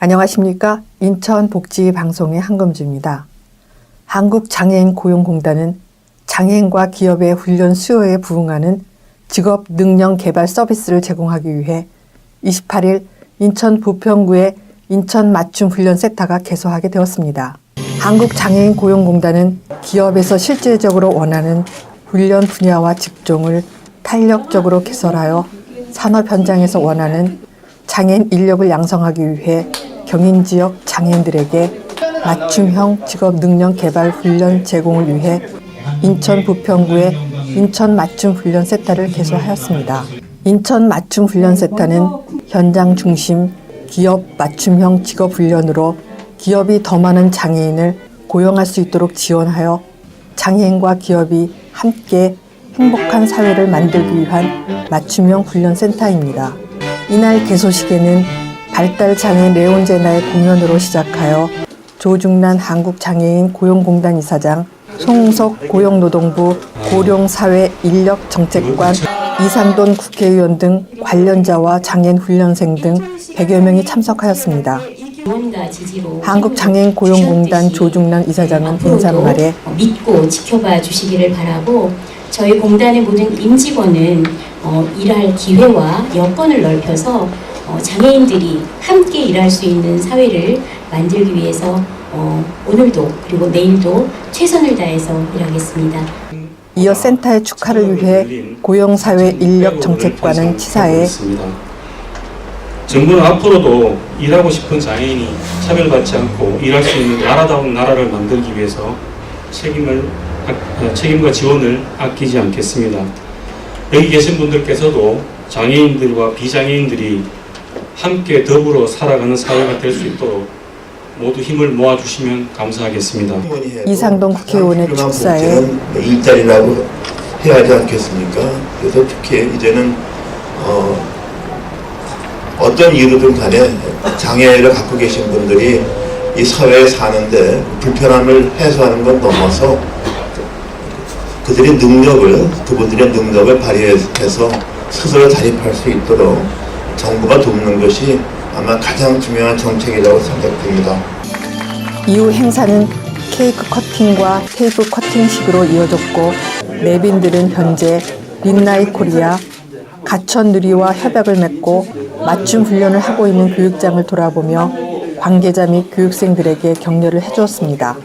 안녕하십니까. 인천복지방송의 한금주입니다. 한국장애인 고용공단은 장애인과 기업의 훈련 수요에 부응하는 직업 능력 개발 서비스를 제공하기 위해 28일 인천 부평구의 인천 맞춤 훈련 센터가 개소하게 되었습니다. 한국장애인 고용공단은 기업에서 실질적으로 원하는 훈련 분야와 직종을 탄력적으로 개설하여 산업 현장에서 원하는 장애인 인력을 양성하기 위해 경인 지역 장애인들에게 맞춤형 직업 능력 개발 훈련 제공을 위해 인천 부평구의 인천 맞춤 훈련 센터를 개소하였습니다. 인천 맞춤 훈련 센터는 현장 중심 기업 맞춤형 직업 훈련으로 기업이 더 많은 장애인을 고용할 수 있도록 지원하여 장애인과 기업이 함께 행복한 사회를 만들기 위한 맞춤형 훈련 센터입니다. 이날 개소식에는 발달 장애 레온제나의 공연으로 시작하여 조중란 한국장애인 고용공단 이사장, 송웅석 고용노동부 고령사회 인력정책관, 이상돈 국회의원 등 관련자와 장애인 훈련생 등 100여 명이 참석하였습니다. 한국장애인 고용공단 조중란 이사장은 인사말에 믿고 지켜봐 주시기를 바라고 저희 공단의 모든 임직원은 어, 일할 기회와 여건을 넓혀서 어, 장애인들이 함께 일할 수 있는 사회를 만들기 위해서 어, 오늘도 그리고 내일도 최선을 다해서 일하겠습니다. 이어 센터의 축하를 위해 고용사회 인력 정책관은 치사에 정부는 앞으로도 일하고 싶은 장애인이 차별받지 않고 일할 수 있는 나라다운 나라를 만들기 위해서 책임을 아- 어, 책임과 지원을 아끼지 않겠습니다. 여기 계신 분들께서도 장애인들과 비장애인들이 함께 더불어 살아가는 사회가 될 수 있도록 모두 힘을 모아주시면 감사하겠습니다. 이상동 국회의원의 축사에 일자리라고 해야 하지 않겠습니까? 그래서 특히 이제는 어, 어떤 이유든 간에 장애를 갖고 계신 분들이 이 사회에 사는데 불편함을 해소하는 건 넘어서 그들의 능력을 그분들의 능력을 발휘해서 스스로 자립할 수 있도록 정부가 돕는 것이 아마 가장 중요한 정책이라고 생각됩니다. 이후 행사는 케이크 커팅과 테이프 커팅식으로 이어졌고 내빈들은 현재 린나이 코리아 가천 누리와 협약을 맺고 맞춤 훈련을 하고 있는 교육장을 돌아보며 관계자 및 교육생들에게 격려를 해주었습니다.